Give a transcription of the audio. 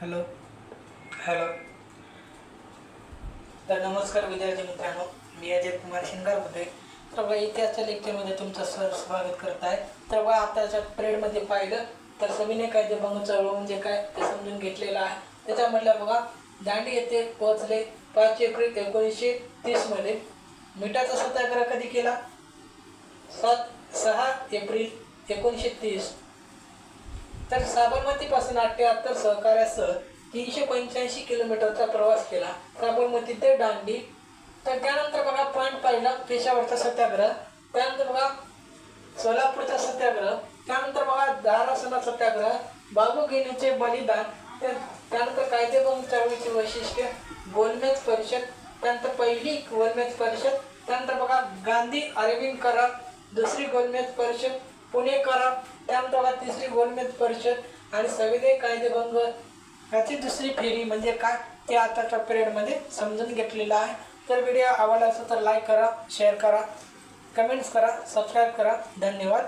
Hello. Hello. तर नमस्कार विद्यार्थी मित्रांनो मी अजय कुमार शिंगार होते तर बघा इतिहासच्या लेक्चरमध्ये तुमचं सर स्वागत करत आहे. तर बघा आताच्या पिरियडमध्ये पाहिलं तर सविनय कायदेभंग चळवळ म्हणजे काय ते समजून घेतलेलं आहे. त्याच्यामधलं बघा दांडी येथे पोहोचले पाच एप्रिल एकोणीसशे तीसमध्ये मिठाचा सत्याग्रह कधी केला? सात सहा एप्रिल एकोणीसशे तीस. तर साबरमतीपासून अठ्ठ्याहत्तर सहकार्यासह तीनशे पंच्याऐंशी किलोमीटरचा प्रवास केला. साबरमती ते दांडी. तर त्यानंतर बघा पॉईंट पाहिला पेशावरचा सत्याग्रह. त्यानंतर बघा सोलापूरचा सत्याग्रह. त्यानंतर बघा दारासना सत्याग्रह. बाबू घेण्याचे बलिदान. त्यानंतर कायदेभंग चळवळीची वैशिष्ट्य गोलमेज परिषद. त्यानंतर पहिली गोलमेज परिषद. त्यानंतर बघा गांधी अरविंद करार दुसरी गोलमेज परिषद. पुणे करार त्यानंतर तिसरी गोलमेज परिषद आणि संविधान कायदेभंग याची दुसरी फेरी म्हणजे काय ते आताच्या पिरियडमध्ये समजून घेतलेलं आहे. तर व्हिडिओ आवडला असेल तर लाईक करा शेअर करा कमेंट्स करा सबस्क्राईब करा. धन्यवाद.